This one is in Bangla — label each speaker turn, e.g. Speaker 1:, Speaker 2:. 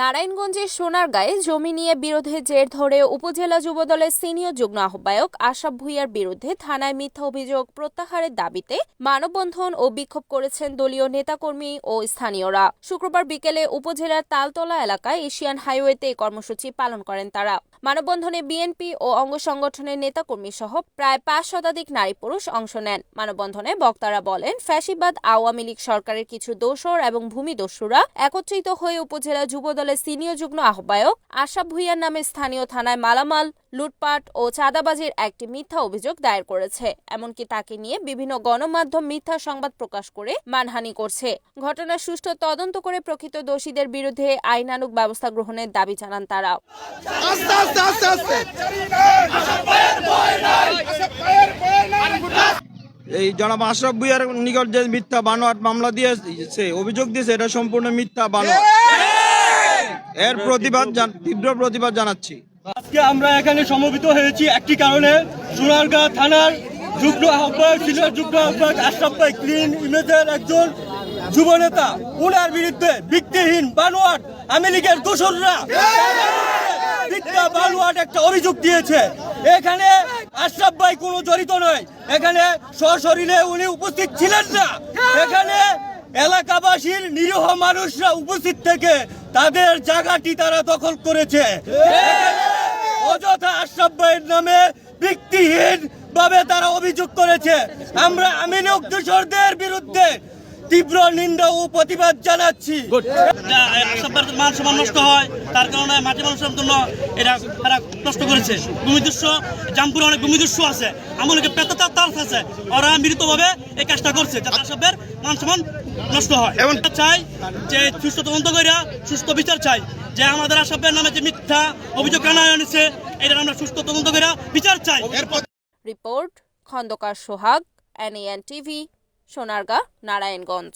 Speaker 1: নারায়ণগঞ্জের সোনারগাঁয়ে জমি নিয়ে বিরোধের জের ধরে উপজেলা যুবদলের সিনিয়র যুগ্ম আহ্বায়ক আশরাফ ভুইয়ার বিরুদ্ধে থানায় মিথ্যা অভিযোগ প্রত্যাহারের দাবিতে মানববন্ধন ও বিক্ষোভ করেছেন দলীয় নেতাকর্মী ও স্থানীয়রা। শুক্রবার বিকেলে উপজেলার তালতলা এলাকায় এশিয়ান হাইওয়েতে কর্মসূচি পালন করেন তারা। মানববন্ধনে বিএনপি ও অঙ্গ সংগঠনের নেতাকর্মী সহ প্রায় পাঁচ শতাধিক নারী পুরুষ অংশ নেন। মানববন্ধনে বক্তারা বলেন, ফ্যাসিবাদ আওয়ামী লীগ সরকারের কিছু দোসর এবং ভূমিদস্যুরা একত্রিত হয়ে উপজেলা যুবদলের সিনিয়র যুগ্ম আহ্বায়ক আশা ভুইয়ার নামে স্থানীয় থানায় মালামাল লুটপাট ও চাঁদাবাজির একটি মিথ্যা অভিযোগ দায়ের করেছে। এমনকি তাকে নিয়ে বিভিন্ন গণমাধ্যম মিথ্যা সংবাদ প্রকাশ করে মানহানি করছে। ঘটনার সুষ্ঠু তদন্ত করে প্রকৃত দোষীদের বিরুদ্ধে আইনানুগ ব্যবস্থা গ্রহণের দাবি জানান তারা।
Speaker 2: এই জনাব আশরাফ ভুইয়ার নিকট যে মিথ্যা বানোয়াট মামলা দিয়েছে অভিযোগ দিয়েছে এটা সম্পূর্ণ মিথ্যা বানোয়াট। এর প্রতিবাদ তীব্র প্রতিবাদ জানাচ্ছি।
Speaker 3: আজকে আমরা এখানে সমবেত হয়েছি একটি কারণে। সোনারগাঁ থানার যুগ্ম আহ্বায়ক সিনিয়র যুগ্ম আহ্বায়ক আশরাফ ভাই ক্লিন ইমেজের একজন যুব নেতা উনার বিরুদ্ধে ভিত্তিহীন বানোয়াট আওয়ামী লীগের দোসররা বানোয়াট একটা অভিযোগ দিয়েছে। এখানে আশরাফ ভাই কোনো জড়িত নয়। এখানে সশরীরে উনি উপস্থিত ছিলেন না। এখানে এলাকাবাসীর নিরীহ মানুষরা উপস্থিত থেকে তাদের জায়গাটি তারা দখল করেছে। অযথা আশরাফ নামে ভিত্তিহীন ভাবে তারা অভিযোগ করেছে। আমরা আমিন বিরুদ্ধে তীব্র নিন্দা ও প্রতিবাদ জানাচ্ছি।
Speaker 4: মান সম্মান নষ্ট হয় তার কারণে মাটি মানুষের জন্য এটা তারা নষ্ট করেছে। ভূমিদৃশ্য জামপুরে অনেক ভূমিদৃশ্য আছে আমলকে পেতার তার আছে। ওরা মৃতভাবে এই কাজটা করছে যাতে আশাবের মান সম্মান নষ্ট হয়। এবং চাই যে সুস্থ তদন্ত করিয়া সুস্থ বিচার চাই যে আমাদের আশাবের নামে যে মিথ্যা অভিযোগ আনা হয়েছে এটা আমরা সুস্থ তদন্ত করিয়া বিচার চাই।
Speaker 1: Report Khandakar Sohag NN TV Sonargaon Narayanganj.